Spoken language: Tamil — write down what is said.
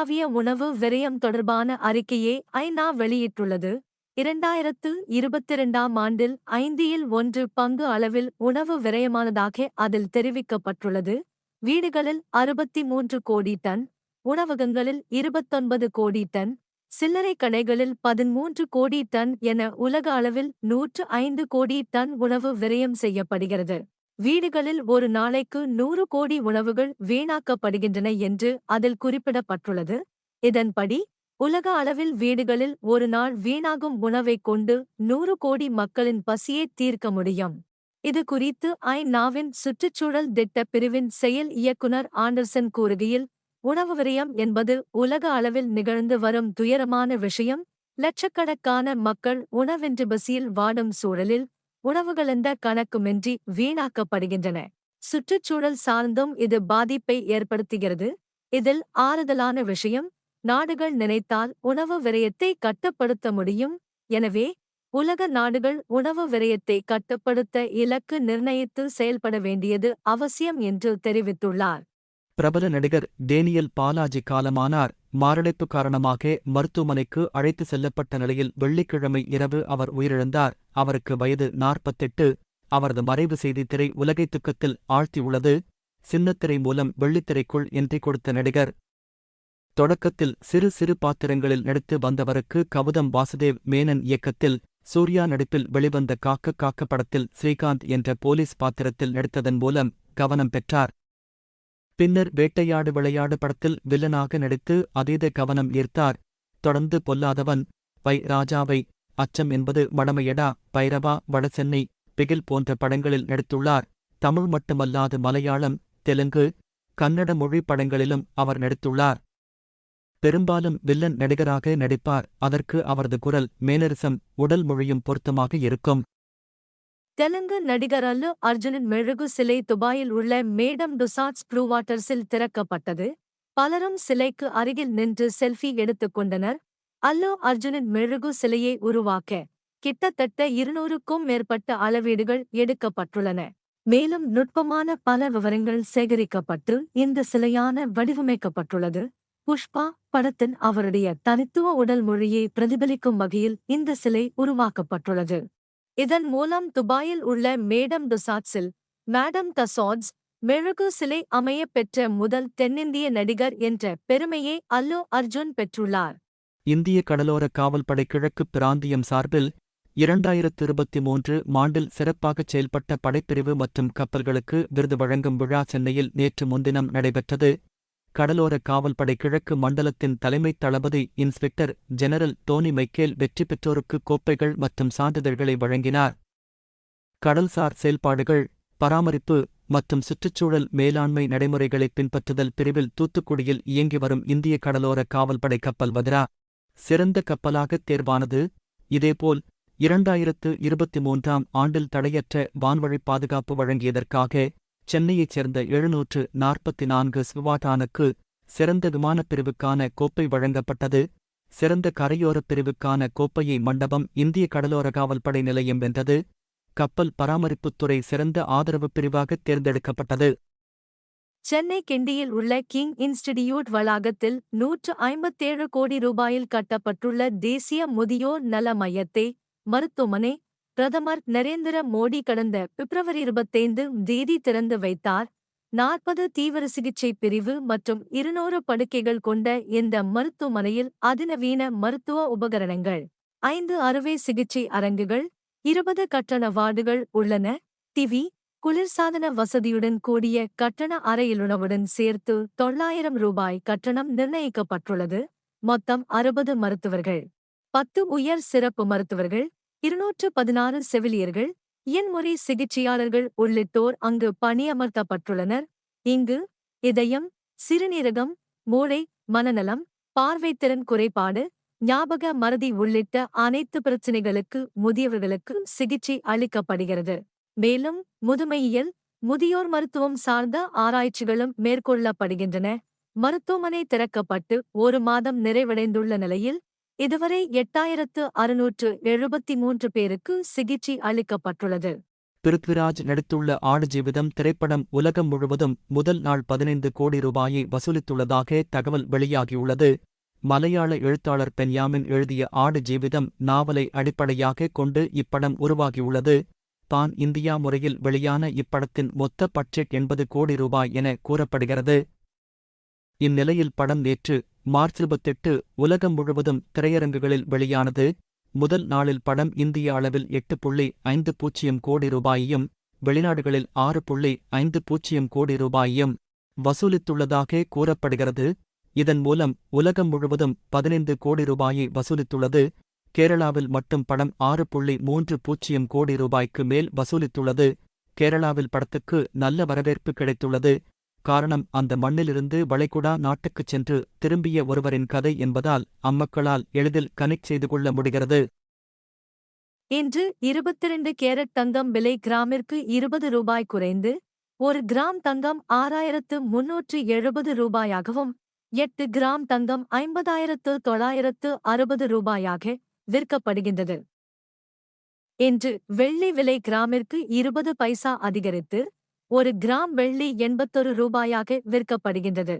உலகளாவிய உணவு விரயம் தொடர்பான அறிக்கையை ஐநா வெளியிட்டுள்ளது. இரண்டாயிரத்து இருபத்திரண்டாம் ஆண்டில் ஐந்தில் ஒன்று பங்கு அளவில் உணவு விரயமானதாக அதில் தெரிவிக்கப்பட்டுள்ளது. வீடுகளில் அறுபத்தி மூன்று கோடி டன் உணவகங்களில் இருபத்தொன்பது கோடி டன் சில்லறை கடைகளில் பதிமூன்று கோடி டன் என உலக அளவில் நூற்று ஐந்து கோடி டன் உணவு விரயம் செய்யப்படுகிறது. வீடுகளில் ஒரு நாளைக்கு நூறு கோடி உணவுகள் வீணாக்கப்படுகின்றன என்று அதில் குறிப்பிடப்பட்டுள்ளது. இதன்படி உலக அளவில் வீடுகளில் ஒரு நாள் வீணாகும் உணவைக் கொண்டு நூறு கோடி மக்களின் பசியை தீர்க்க முடியும். இது குறித்து ஐ நாவின் சுற்றுச்சூழல் திட்ட பிரிவின் செயல் இயக்குனர் ஆண்டர்சன் கூறுகையில் உணவு விரயம் என்பது உலக அளவில் நிகழ்ந்து வரும் துயரமான விஷயம். லட்சக்கணக்கான மக்கள் உணவின்றி பசியில் வாடும் சூழலில் உணவுகளெந்த கணக்குமின்றி வீணாக்கப்படுகின்றன? சுற்றுச்சூழல் சார்ந்தும் இது பாதிப்பை ஏற்படுத்துகிறது. இதில் ஆறுதலான விஷயம் நாடுகள் நினைத்தால் உணவு விரயத்தை கட்டுப்படுத்த முடியும். எனவே உலக நாடுகள் உணவு விரயத்தை கட்டுப்படுத்த இலக்கு நிர்ணயித்து செயல்பட வேண்டியது அவசியம் என்று தெரிவித்துள்ளார். பிரபல நடிகர் டேனியல் பாலாஜி காலமானார். மாரடைப்பு காரணமாக மருத்துவமனைக்கு அழைத்து செல்லப்பட்ட நிலையில் வெள்ளிக்கிழமை இரவு அவர் உயிரிழந்தார். அவருக்கு வயது நாற்பத்தெட்டு. அவரது மறைவு செய்தி திரை உலகை துக்கத்தில் ஆழ்த்தியுள்ளது. சின்னத்திரை மூலம் வெள்ளித்திரைக்குள் என்றி கொடுத்த நடிகர். தொடக்கத்தில் சிறு சிறு பாத்திரங்களில் நடித்து வந்தவருக்கு கவுதம் வாசுதேவ் மேனன் இயக்கத்தில் சூர்யா நடிப்பில் வெளிவந்த காக்க காக்க படத்தில் ஸ்ரீகாந்த் என்ற போலீஸ் பாத்திரத்தில் நடித்ததன் மூலம் கவனம் பெற்றார். பின்னர் வேட்டையாடு விளையாடு படத்தில் வில்லனாக நடித்து அதீத கவனம் ஈர்த்தார். தொடர்ந்து பொல்லாதவன் வை ராஜாவை அச்சம் என்பது வடமையடா பைரவா வடசென்னை பிகில் போன்ற படங்களில் நடித்துள்ளார். தமிழ் மட்டுமல்லாது மலையாளம் தெலுங்கு கன்னட மொழி படங்களிலும் அவர் நடித்துள்ளார். பெரும்பாலும் வில்லன் நடிகராக நடிப்பார். அதற்கு அவரது குரல் மேனரிசம் உடல் மொழியும் பொருத்தமாக இருக்கும். தெலுங்கு நடிகர் அல்லு அர்ஜுனின் மெழுகு சிலை துபாயில் உள்ள மேடம் டுசாட்ஸ் ப்ளூ வாட்டர்ஸில் திறக்கப்பட்டது. பலரும் சிலைக்கு அருகில் நின்று செல்ஃபி எடுத்துக் கொண்டனர். அல்லு அர்ஜுனின் மெழுகு சிலையை உருவாக்க கிட்டத்தட்ட இருநூறுக்கும் மேற்பட்ட அளவீடுகள் எடுக்கப்பட்டுள்ளன. மேலும் நுட்பமான பல விவரங்கள் சேகரிக்கப்பட்டு இந்த சிலையான வடிவமைக்கப்பட்டுள்ளது. புஷ்பா படத்தின் அவருடைய தனித்துவ உடல் மொழியை பிரதிபலிக்கும் வகையில் இந்த சிலை உருவாக்கப்பட்டுள்ளது. இதன் மூலம் துபாயில் உள்ள மேடம் டுசாட்ஸில் மேடம் தசாட்ஸ் மெழுகு சிலை அமையப் பெற்ற முதல் தென்னிந்திய நடிகர் என்ற பெருமையை அல்லு அர்ஜுன் பெற்றுள்ளார். இந்திய கடலோர காவல்படை கிழக்கு பிராந்தியம் சார்பில் இரண்டாயிரத்து இருபத்தி மூன்று மாண்டில் சிறப்பாகச் செயல்பட்ட படைப்பிரிவு மற்றும் கப்பல்களுக்கு விருது வழங்கும் விழா சென்னையில் நேற்று முன்தினம் நடைபெற்றது. கடலோர காவல்படை கிழக்கு மண்டலத்தின் தலைமைத் தளபதி இன்ஸ்பெக்டர் ஜெனரல் டோனி மைக்கேல் வெற்றி பெற்றோருக்கு கோப்பைகள் மற்றும் சான்றிதழ்களை வழங்கினார். கடல்சார் செயல்பாடுகள் பராமரிப்பு மற்றும் சுற்றுச்சூழல் மேலாண்மை நடைமுறைகளை பின்பற்றுதல் பிரிவில் தூத்துக்குடியில் இயங்கி வரும் இந்திய கடலோர காவல்படை கப்பல் வதிரா சிறந்த கப்பலாகத் தேர்வானது. இதேபோல் இரண்டாயிரத்து இருபத்தி மூன்றாம் ஆண்டில் தடையற்ற வான்வழி பாதுகாப்பு வழங்கியதற்காக சென்னையைச் சேர்ந்த எழுநூற்று நாற்பத்தி நான்கு ஸ்வாட்டானுக்கு சிறந்த விமானப் பிரிவுக்கான கோப்பை வழங்கப்பட்டது. சிறந்த கரையோரப் பிரிவுக்கான கோப்பையை மண்டபம் இந்திய கடலோர காவல்படை நிலையம் வென்றது. கப்பல் பராமரிப்புத்துறை சிறந்த ஆதரவு பிரிவாகத் தேர்ந்தெடுக்கப்பட்டது. சென்னை கிண்டியில் உள்ள கிங் இன்ஸ்டிடியூட் வளாகத்தில் நூற்று ஐம்பத்தேழு கோடி ரூபாயில் கட்டப்பட்டுள்ள தேசிய முதியோர் நல மையத்தை மருத்துவமனை பிரதமர் நரேந்திர மோடி கடந்த பிப்ரவரி இருபத்தைந்து தேதி திறந்து வைத்தார். நாற்பது தீவிர சிகிச்சை பிரிவு மற்றும் இருநூறு படுக்கைகள் கொண்ட இந்த மருத்துவமனையில் அதிநவீன மருத்துவ உபகரணங்கள் ஐந்து அறுவை சிகிச்சை அரங்குகள் இருபது கட்டண வார்டுகள் உள்ளன. டிவி குளிர்சாதன வசதியுடன் கூடிய கட்டண அறையிலுணவுடன் சேர்த்து தொள்ளாயிரம் ரூபாய் கட்டணம் நிர்ணயிக்கப்பட்டுள்ளது. மொத்தம் அறுபது மருத்துவர்கள் பத்து உயர் சிறப்பு மருத்துவர்கள் இருநூற்று பதினாறு செவிலியர்கள் இயன்முறை சிகிச்சையாளர்கள் உள்ளிட்டோர் அங்கு பணியமர்த்தப்பட்டுள்ளனர். இங்கு இதயம் சிறுநீரகம் மூளை மனநலம் பார்வைத்திறன் குறைபாடு ஞாபக மறதி உள்ளிட்ட அனைத்து பிரச்சினைகளுக்கு முதியவர்களுக்கு சிகிச்சை அளிக்கப்படுகிறது. மேலும் முதுமையியல் முதியோர் மருத்துவம் சார்ந்த ஆராய்ச்சிகளும் மேற்கொள்ளப்படுகின்றன. மருத்துவமனை திறக்கப்பட்டு ஒரு மாதம் நிறைவடைந்துள்ள நிலையில் இதுவரை எட்டாயிரத்து அறுநூற்று எழுபத்தி மூன்று பேருக்கு சிகிச்சை அளிக்கப்பட்டுள்ளது. பிருத்விராஜ் நடித்துள்ள ஆடு ஜீவிதம் திரைப்படம் உலகம் முழுவதும் முதல் நாள் பதினைந்து கோடி ரூபாயை வசூலித்துள்ளதாக தகவல் வெளியாகியுள்ளது. மலையாள எழுத்தாளர் பென்யாமின் எழுதிய ஆடு ஜீவிதம் நாவலை அடிப்படையாகக் கொண்டு இப்படம் உருவாகியுள்ளது. தான் இந்தியா முறையில் வெளியான இப்படத்தின் மொத்த பட்ஜெட் எண்பது கோடி ரூபாய் என கூறப்படுகிறது. இந்நிலையில் படம் நேற்று மார்ச் இருபத்தெட்டு உலகம் முழுவதும் திரையரங்குகளில் வெளியானது. முதல் நாளில் படம் இந்திய அளவில் எட்டு புள்ளி ஐந்து பூஜ்ஜியம் கோடி ரூபாயையும் வெளிநாடுகளில் ஆறு புள்ளி ஐந்து பூஜ்ஜியம் கோடி ரூபாயையும் வசூலித்துள்ளதாக கூறப்படுகிறது. இதன் மூலம் உலகம் முழுவதும் பதினைந்து கோடி ரூபாயை வசூலித்துள்ளது. கேரளாவில் மட்டும் படம் ஆறு புள்ளி மூன்று பூஜ்ஜியம் கோடி ரூபாய்க்கு மேல் வசூலித்துள்ளது. கேரளாவில் படத்துக்கு நல்ல வரவேற்பு கிடைத்துள்ளது. காரணம் அந்த மண்ணிலிருந்து வளைகுடா நாட்டுக்குச் சென்று திரும்பிய ஒருவரின் கதை என்பதால் அம்மக்களால் எளிதில் கனெக்ட் செய்து கொள்ள முடிகிறது. இன்று இருபத்திரண்டு கேரட் தங்கம் விலை கிராமிற்கு இருபது ரூபாய் குறைந்து ஒரு கிராம் தங்கம் ஆறாயிரத்து முன்னூற்று எழுபது ரூபாயாகவும் எட்டு கிராம் தங்கம் ஐம்பதாயிரத்து தொள்ளாயிரத்து அறுபது ரூபாயாக விற்கப்படுகின்றது. இன்று வெள்ளி விலை கிராமிற்கு இருபது பைசா அதிகரித்து ஒரு கிராம் வெள்ளி எண்பத்தொரு ரூபாயாக விற்கப்படுகின்றது.